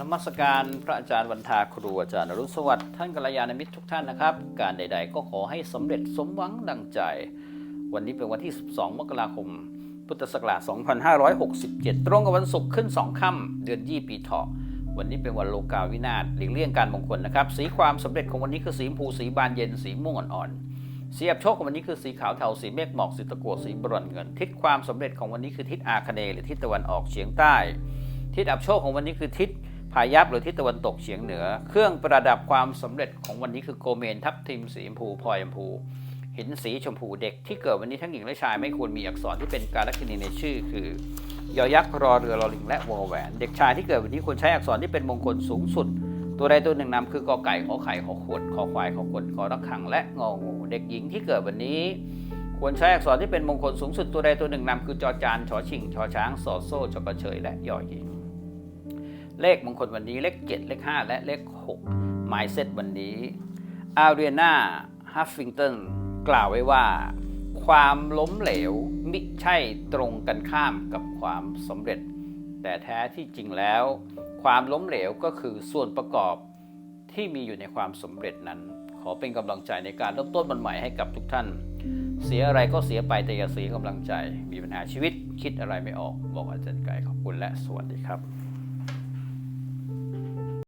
นมัสการพระอาจารย์วันทาครูอาจารย์อรุณสวัสดิ์ท่านกัลยาณมิตรทุกท่านนะครับ การใด ๆ ก็ขอให้สำเร็จสมหวังดังใจ วันนี้เป็นวันที่ 12 มกราคม พุทธศักราช 2567 ตรงกับวันศุกร์ขึ้น 2 ค่ำเดือนยี่ปีเถาะวันนี้เป็นวันโลกาวินาศหลีกเลี่ยงการมงคลนะครับ สีความสำเร็จของวันนี้คือสีชมพูสีบานเย็นสีม่วงอ่อนๆสีอับโชคของวันนี้คือสีขาวเทาสีเมฆหมอกสีตะกั่วสีบรอนเงิน ทิศความสำเร็จของวันนี้คือทิศอาคเนย์หรือทิศตะวันออกเฉียงใต้ ทิศอับโชคของวันนี้คือทิศ พายัพหรือทิศตะวันตกเฉียงเหนือ เครื่องประดับความสำเร็จของวันนี้คือโกเมนทับทิมสีชมพูพลอยชมพูหินสีชมพูเด็กที่เกิดวันนี้ทั้งหญิงและชายไม่ควรมีอักษรที่เป็นการลักษณีในชื่อ คือยอยักษ์รอเรือรอลิงและวอแหวน เด็กชายที่เกิดวันนี้ควรใช้อักษรที่เป็นมงคลสูงสุด ตัวใดตัวหนึ่งนำคือกอไก่ขอไข่ขอขวดขอควายขอคนขอรักขังและงองูเด็กหญิงที่เกิดวันนี้ ควรใช้อักษรที่เป็นมงคลสูงสุดตัวใดตัวหนึ่งนำคือจอจานชอชิงชอช้างสอโซ่ชอกระเชยและยอหญิง เลขมงคลวันนี้เลข 7 เลข 5 และเลข6หมายเซตวันนี้อาเรียนาฮัฟฟิงตันกล่าวไว้ว่า ความล้มเหลวมิใช่ตรงกันข้ามกับความสำเร็จ แต่แท้ที่จริงแล้ว ความล้มเหลวก็คือส่วนประกอบที่มีอยู่ในความสำเร็จนั้น ขอเป็นกำลังใจในการเริ่มต้นวันใหม่ให้กับทุกท่าน เสียอะไรก็เสียไปแต่อย่าเสียกำลังใจ มีปัญหาชีวิตคิดอะไรไม่ออก บอกอาจารย์ไก่ขอบคุณและสวัสดีครับ